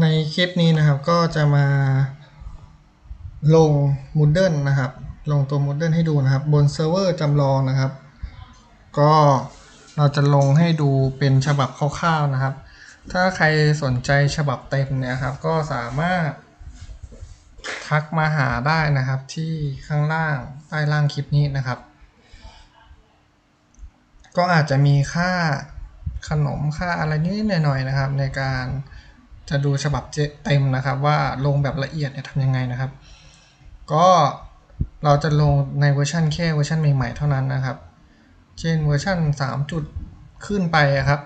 ในคลิปนี้นะครับก็จะมาลง Moodle นะครับ ลงตัว Moodle ให้ดูนะครับ บนเซิร์ฟเวอร์จำลองนะครับ ก็เราจะลงให้ดูเป็นฉบับคร่าวๆนะครับ ถ้าใครสนใจฉบับเต็มเนี่ยครับ ก็สามารถทักมาหาได้นะครับที่ข้างล่างใต้ล่างคลิปนี้นะครับ ก็อาจจะมีค่าขนมค่าอะไรนิดหน่อยๆนะครับ ในการ จะดูฉบับเต็มนะครับ ว่าลงแบบละเอียดเนี่ยทำยังไงนะครับ ก็เราจะลงในเวอร์ชันแค่เวอร์ชันใหม่ๆเท่านั้นนะครับ เช่นเวอร์ชัน3จุดขึ้นไปอะครับ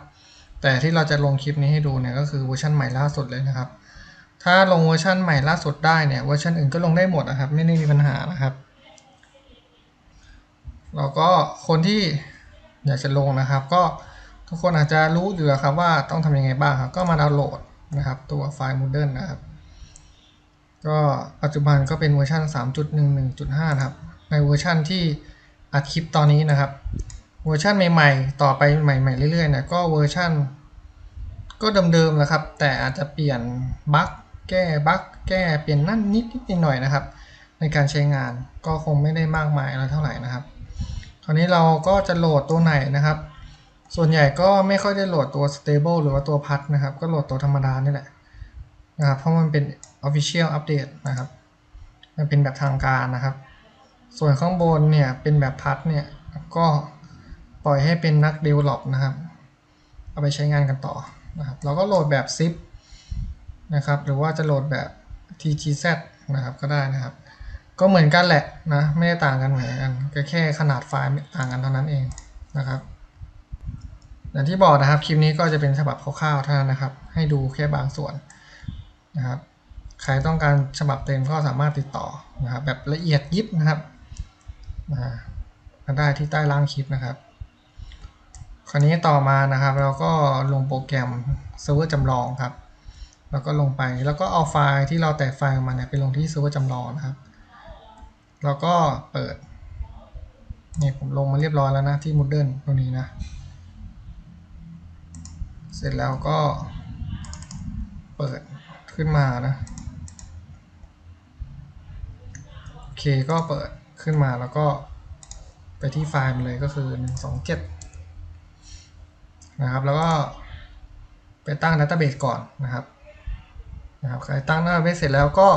แต่ที่เราจะลงคลิปนี้ให้ดูเนี่ยก็คือเวอร์ชันใหม่ล่าสุดเลยนะครับ ถ้าลงเวอร์ชันใหม่ล่าสุดได้เนี่ยเวอร์ชันอื่นก็ลงได้หมดนะครับ ไม่ได้มีปัญหานะครับแล้วก็คนที่อยากจะลงนะครับ ก็ทุกคนอาจจะรู้อยู่แล้วครับว่าต้องทำยังไงบ้างครับ ก็มาดาวน์โหลด นะครับตัวไฟล์ Moodle นะครับ ก็ปัจจุบันก็เป็นเวอร์ชัน3.11.5นะครับ ในเวอร์ชันที่อัดคลิปตอนนี้นะครับ เวอร์ชันใหม่ๆ ต่อไปใหม่ๆ เรื่อยๆนี่ยก็เวอร์ชันก็เดิมๆแหละครับ แต่อาจจะเปลี่ยนบั๊กแก้บั๊กแก้เปลี่ยนนั่นนิดนิดหน่อยนะครับ ในการใช้งานก็คงไม่ได้มากมายอะไรเท่าไหร่นะครับ คราวนี้เราก็จะโหลดตัวไหนนะครับ ส่วนใหญ่ก็ไม่ค่อยได้โหลดตัว stable หรือว่าตัวพัดนะครับ ก็โหลดตัวธรรมดานี่แหละนะครับเพราะมันเป็น official update นะครับมันเป็นแบบทางการนะครับ ส่วนข้างบนเนี่ยเป็นแบบพัดเนี่ยก็ปล่อยให้เป็นนัก develop นะครับ เอาไปใช้งานกันต่อนะครับเราก็โหลดแบบ zip นะครับหรือว่าจะโหลดแบบ tgz นะครับก็ได้นะครับ ก็เหมือนกันแหละนะไม่ได้ต่างกันเหมือนกันแค่ขนาดไฟล์ต่างกันเท่านั้นเองนะครับ อย่างที่บอกนะครับคลิปนี้ก็จะเป็นฉบับคร่าวๆเท่านั้นนะครับ ให้ดูแค่บางส่วนนะครับ ใครต้องการฉบับเต็มก็สามารถติดต่อนะครับ แบบละเอียดยิบนะครับมาได้ที่ใต้ล่างคลิปนะครับ คราวนี้ต่อมานะครับ เราก็ลงโปรแกรมเซิร์ฟเวอร์จำลองครับ แล้วก็ลงไปแล้วก็เอาไฟล์ที่เราแตกไฟล์มาเนี่ยไปลงที่เซิร์ฟเวอร์จำลองนะครับแล้วก็เปิดนี่ผมลงมาเรียบร้อยแล้วนะที่ Moodle ตรงนี้นะ เสร็จแล้วก็เปิดขึ้นมานะ โอเคก็เปิดขึ้นมาแล้วก็ไปที่ไฟล์มันเลยก็คือ 127 นะครับ แล้วก็ไปตั้งดัตเตอร์เบสก่อนนะครับนะครับใครตั้งดัตเตอร์เบสเสร็จแล้วก็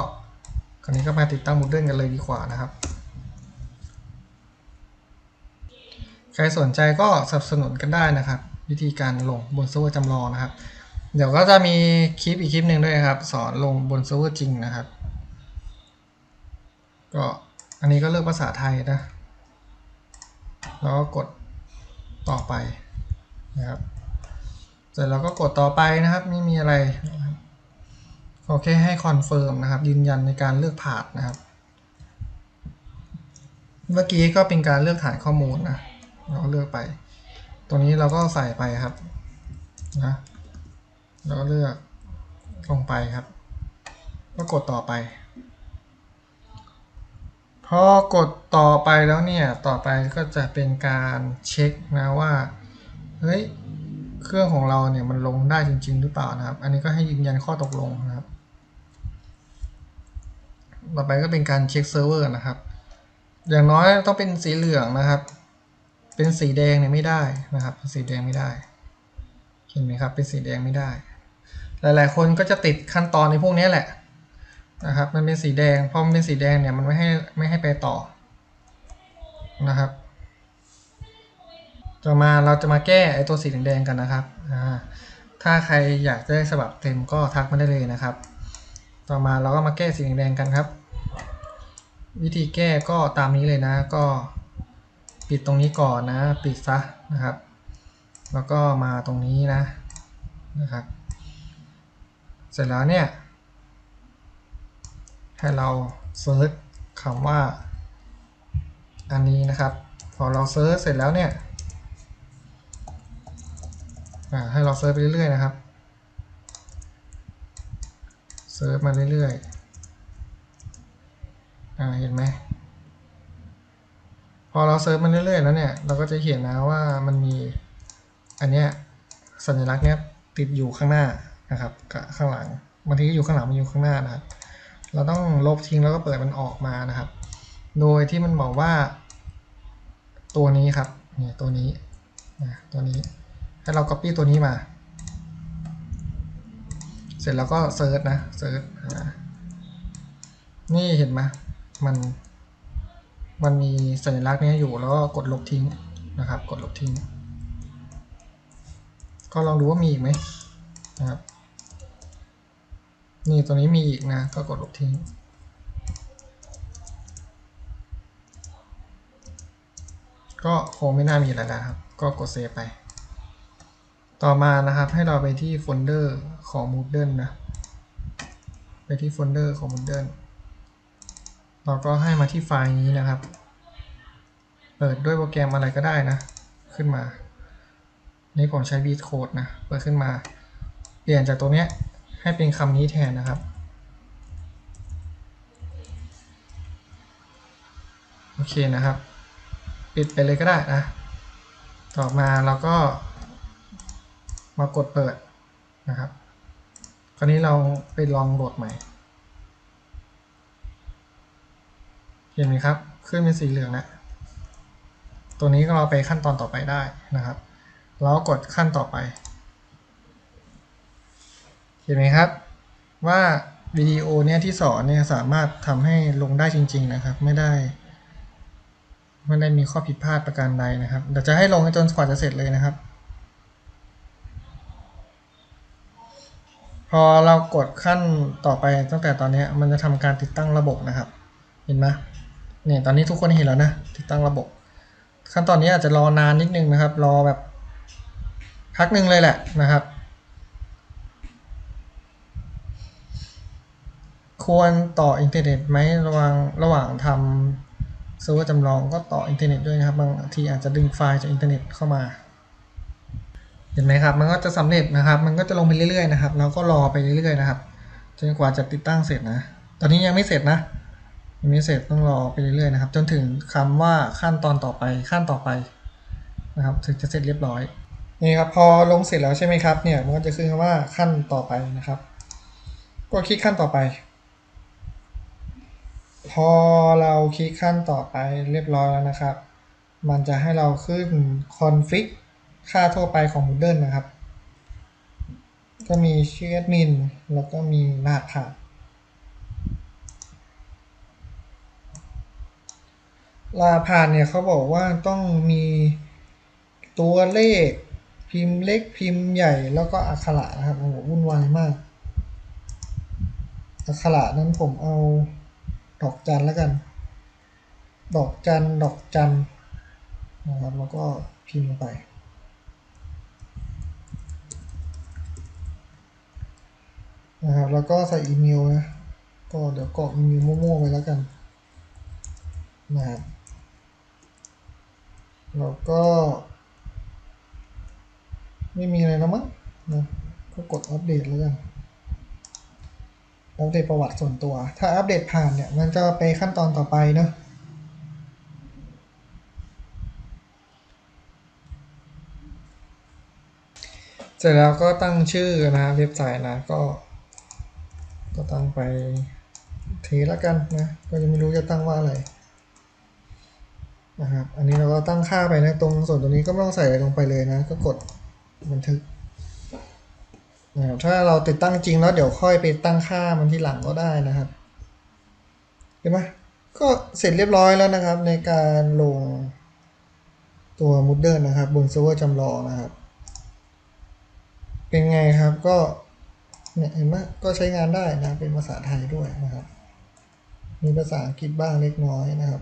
คราวนี้ก็มาติดตั้ง Moodle กันเลยดีกว่านะครับ ใครสนใจก็สนับสนุนกันได้นะครับ วิธีการลงบนเซิร์ฟเวอร์จำลองนะครับ เดี๋ยวก็จะมีคลิปอีกคลิปหนึ่งด้วยครับ สอนลงบนเซิร์ฟเวอร์จริงนะครับ ก็อันนี้ก็เลือกภาษาไทยนะ แล้วก็กดต่อไปนะครับ เสร็จแล้วก็กดต่อไปนะครับ ไม่มีอะไรนะครับขอแค่ให้คอนเฟิร์มนะครับ ยืนยันในการเลือกผ่านนะครับ เมื่อกี้ก็เป็นการเลือกฐานข้อมูลนะเราก็เลือกไป ตัวนี้เราก็ใส่ไปครับนะแล้วก็เลือกลงไปครับ ก็กดต่อไป พอกดต่อไปแล้วเนี่ย ต่อไปก็จะเป็นการเช็คนะว่า เฮ้ย เครื่องของเราเนี่ยมันลงได้จริง ๆ หรือเปล่านะครับ อันนี้ก็ให้ยืนยันข้อตกลงนะครับ ต่อไปก็เป็นการเช็คเซิร์ฟเวอร์นะครับ อย่างน้อยต้องเป็นสีเหลืองนะครับ เป็นสีแดงเนี่ยไม่ได้นะครับเป็นสีแดงไม่ได้เห็นไหมครับเป็นสีแดงไม่ได้ หลาย ๆ คนก็จะติดขั้นตอนในพวกนี้แหละนะครับ มันเป็นสีแดงพอมันเป็นสีแดงเนี่ยมันไม่ให้ไม่ให้ไปต่อนะครับ ต่อมาเราจะมาแก้ไอตัวสีแดงๆกันนะครับอ่าถ้าใครอยากได้ฉบับเต็มก็ทักมาได้เลยนะครับ ต่อมาเราก็มาแก้สีแดงๆกันครับ วิธีแก้ก็ตามนี้เลยนะก็ ปิดตรงนี้ก่อนนะ ปิดซะนะครับ แล้วก็มาตรงนี้นะนะครับ เสร็จแล้วเนี่ย ให้เราเซิร์ชคำว่า อันนี้นะครับ พอเราเซิร์ชเสร็จแล้วเนี่ยให้เราเซิร์ชไปเรื่อยๆนะครับ เซิร์ชมาเรื่อยๆเห็นไหม พอเราเซิร์ชมาเรื่อยๆแล้วเนี่ย เราก็จะเห็นนะว่ามันมีอันเนี้ยสัญลักษณ์เนี้ยติดอยู่ข้างหน้านะครับกับข้างหลังบางทีก็อยู่ข้างหลังมันอยู่ข้างหน้านะครับ เราต้องลบทิ้งแล้วก็เปิดมันออกมานะครับ โดยที่มันบอกว่า ตัวนี้ครับเนี่ยตัวนี้นะตัวนี้ให้เรา copy ตัวนี้มา เสร็จแล้วก็เซิร์ชนะเซิร์ชนี่เห็นไหมมัน มันมีสัญลักษณ์นี้อยู่แล้วก็กดลบทิ้งนะครับ กดลบทิ้ง ก็ลองดูว่ามีอีกไหมนะครับ นี่ตัวนี้มีอีกนะ ก็กดลบทิ้ง ก็คงไม่น่ามีอะไรแล้วครับ ก็กดเซฟไป ต่อมานะครับให้เราไปที่โฟลเดอร์ของ Moodle นะ ไปที่โฟลเดอร์ของ Moodle เราก็ให้มาที่ไฟล์นี้นะครับ เปิดด้วยโปรแกรมอะไรก็ได้นะ ขึ้นมา นี่ผมใช้ Beat Code นะ เปิดขึ้นมา เปลี่ยนจากตัวเนี้ยให้เป็นคำนี้แทนนะครับ โอเคนะครับ ปิดไปเลยก็ได้นะ ต่อมาเราก็ มากดเปิดนะครับ คราวนี้เราไปลองโหลดใหม่ เห็นไหมครับ ขึ้นเป็นสีเหลืองแล้วตัวนี้ก็เราไปขั้นตอนต่อไปได้นะครับแล้วกดขั้นต่อไป เห็นไหมครับ ว่าวิดีโอเนี่ยที่สอนเนี่ยสามารถทำให้ลงได้จริง ๆนะครับ ไม่ได้ไม่ได้มีข้อผิดพลาดประการใดนะครับ เดี๋ยวจะให้ลงจนกว่าจะเสร็จเลยนะครับ พอเรากดขั้นต่อไปตั้งแต่ตอนนี้มันจะทำการติดตั้งระบบนะครับ เห็นไหม เนี่ยตอนนี้ทุกคนเห็นแล้วนะติดตั้งระบบ ขั้นตอนนี้อาจจะรอนานนิดนึงนะครับ รอแบบ พักหนึ่งเลยแหละนะครับ ควรต่ออินเทอร์เน็ตไหมระหว่างระหว่างทำเซิร์ฟเวอร์จำลองก็ต่ออินเทอร์เน็ตด้วยนะครับ บางทีอาจจะดึงไฟล์จากอินเทอร์เน็ตเข้ามาเห็นไหมครับ มันก็จะสำเร็จนะครับ มันก็จะลงไปเรื่อยๆนะครับแล้วก็รอไปเรื่อยๆนะครับ จนกว่าจะติดตั้งเสร็จนะ ตอนนี้ยังไม่เสร็จนะ ยังไม่เสร็จต้องรอไปเรื่อยๆนะครับ จนถึงคำว่าขั้นตอนต่อไปขั้นต่อไปนะครับถึงจะเสร็จเรียบร้อยนี่ครับพอลงเสร็จแล้วใช่ไหมครับเนี่ยมันก็จะขึ้นคำว่าขั้นต่อไปนะครับ ก็คลิกขั้นต่อไป พอเราคลิกขั้นต่อไปเรียบร้อยแล้วนะครับ มันจะให้เราขึ้น config ค่าทั่วไปของ Moodle นะครับ ก็มีชื่อแอดมินแล้วก็มีรหัสผ่าน รหัสผ่านเนี่ยเขาบอกว่าต้องมีตัวเลขพิมพ์เล็กพิมพ์ใหญ่แล้วก็อักขระนะครับโอ้โหวุ่นวายมาก อักขระนั้นผมเอาดอกจันแล้วกัน ดอกจันดอกจันนะครับแล้วก็พิมพ์ไป นะครับแล้วก็ใส่อีเมลนะก็เดี๋ยวกรอกอีเมลมั่วๆไปแล้วกันนะครับ แล้วก็ ไม่มีอะไรแล้วมั้งนะก็กดอัปเดตแล้วกันอัปเดตประวัติส่วนตัว ถ้าอัปเดตผ่านเนี่ยมันจะไปขั้นตอนต่อไปเนอะเสร็จแล้วก็ตั้งชื่อนะเว็บไซต์นะก็ ก็ตั้งไปเทแล้วกันนะ ก็ยังไม่รู้จะตั้งว่าอะไร นะครับ อันนี้เราก็ตั้งค่าไปนะตรงส่วนตรงนี้ก็ไม่ต้องใส่อะไรลงไปเลยนะ ก็กดบันทึกนะครับถ้าเราติดตั้งจริงแล้วเดี๋ยวค่อยไปตั้งค่ามันที่หลังก็ได้นะครับเห็นไหมก็เสร็จเรียบร้อยแล้วนะครับ ในการลงตัว Moodle นะครับ บนเซิร์ฟเวอร์จำลองนะครับ เป็นไงครับก็เนี่ยเห็นไหมก็ใช้งานได้นะเป็นภาษาไทยด้วยนะครับ มีภาษาอังกฤษบ้างเล็กน้อยนะครับ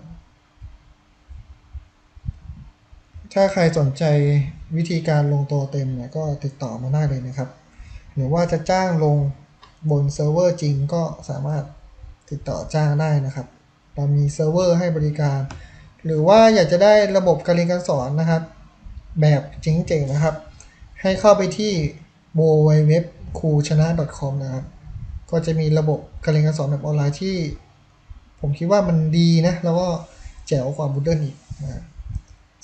ถ้าใครสนใจวิธีการลงตัวเต็มเนี่ยก็ติดต่อมาได้เลยนะครับ หรือว่าจะจ้างลงบนเซิร์ฟเวอร์จริงก็สามารถติดต่อจ้างได้นะครับ เรามีเซิร์ฟเวอร์ให้บริการ หรือว่าอยากจะได้ระบบการเรียนการสอนนะครับ แบบเจ๋งๆนะครับ ให้เข้าไปที่ w w w c o o c h a n a com นะครับ ก็จะมีระบบการเรียนการสอนแบบออนไลน์ที่ ผมคิดว่ามันดีนะ แล้วก็แจ๋วกว่า Moodle อีกนะครับ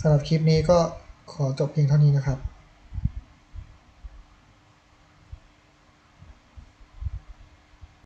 สำหรับคลิปนี้ก็ขอจบเพียงเท่านี้นะครับ